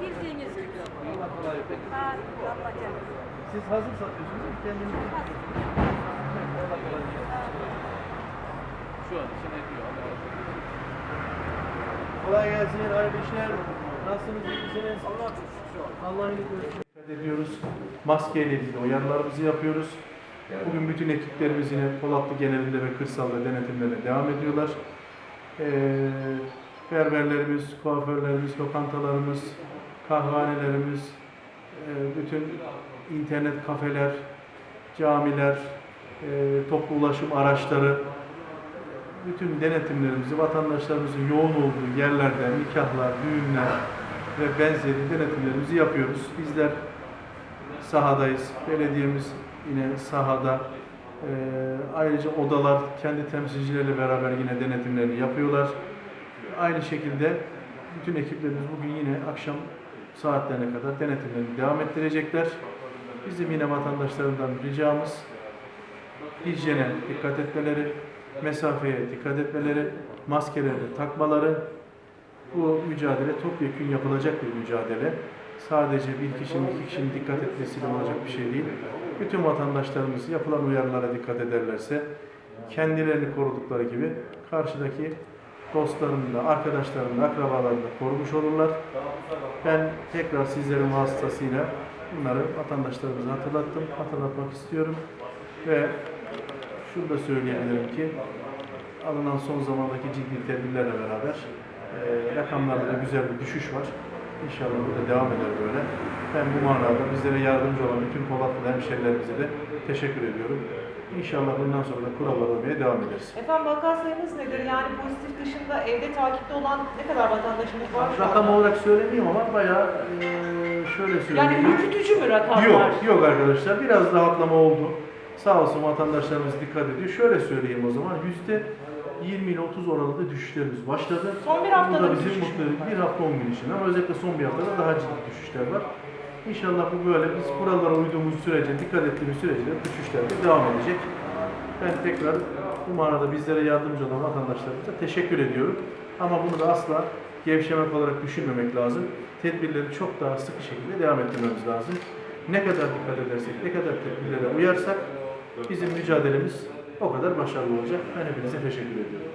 Bildiğiniz gibi. Siz hazır satıyorsunuz değil mi? Kendiniz Şu an için ediyor. Kolay gelsin, hayırlı işler. Nasılsınız, iyi misiniz? Allah iyilik versin. Dikkat ediyoruz. Maske ile ilgili uyarılarımızı yapıyoruz. Bugün bütün ekiplerimiz yine Polatlı genelinde ve kırsalda denetimlere devam ediyorlar. Ee, berberlerimiz, kuaförlerimiz, lokantalarımız, kahvanelerimiz, e, bütün internet kafeler, camiler, e, toplu ulaşım araçları, bütün denetimlerimizi vatandaşlarımızın yoğun olduğu yerlerde nikahlar, düğünler ve benzeri denetimlerimizi yapıyoruz. Bizler sahadayız. Belediyemiz yine sahada. Ee, ayrıca odalar kendi temsilcileriyle beraber yine denetimlerini yapıyorlar. Aynı şekilde bütün ekiplerimiz bugün yine akşam saatlerine kadar denetimlerini devam ettirecekler. Bizim yine vatandaşlarımızdan ricamız hijyene dikkat etmeleri, mesafeye dikkat etmeleri, maskeleri takmaları. Bu mücadele topyekun yapılacak bir mücadele. Sadece bir kişinin, iki kişinin dikkat etmesiyle olacak bir şey değil. Bütün vatandaşlarımız yapılan uyarılara dikkat ederlerse kendilerini korudukları gibi karşıdaki dostlarını da, arkadaşlarını da, akrabalarını da korumuş olurlar. Ben tekrar sizlerin vasıtasıyla bunları vatandaşlarımıza hatırlattım, hatırlatmak istiyorum. Ve şunu da söyleyebilirim ki alınan son zamandaki ciddi tedbirlerle beraber e, rakamlarda da güzel bir düşüş var. İnşallah bu da devam eder böyle. Ben bu manada bizlere yardımcı olan bütün Polatlı hemşehrilerimize de teşekkür ediyorum. İnşallah bundan sonra da kurallara uymaya devam ederiz. Efendim vaka sayımız nedir? Yani pozitif dışında evde takipte olan ne kadar vatandaşımız var şu Rakam anda? olarak söylemeyeyim ama bayağı e, şöyle söyleyeyim. Yani ürkütücü mü rakamlar? Yok, yok arkadaşlar. Biraz rahatlama oldu. Sağ olsun vatandaşlarımız dikkat ediyor. Şöyle söyleyeyim o zaman. Yüzde 20 ile 30 oranında düşüşlerimiz başladı. Son bir haftada Bu da bir bizim düşüş mü? mutlu bir hafta 10 gün için ama özellikle son bir haftada daha ciddi düşüşler var. İnşallah bu böyle biz kurallara uyduğumuz sürece, dikkat ettiğimiz sürece de devam edecek. Ben tekrar bu manada bizlere yardımcı olan vatandaşlarımıza teşekkür ediyorum. Ama bunu da asla gevşemek olarak düşünmemek lazım. Tedbirleri çok daha sıkı şekilde devam ettirmemiz lazım. Ne kadar dikkat edersek, ne kadar tedbirlere uyarsak bizim mücadelemiz o kadar başarılı olacak. Ben hepinize teşekkür ediyorum.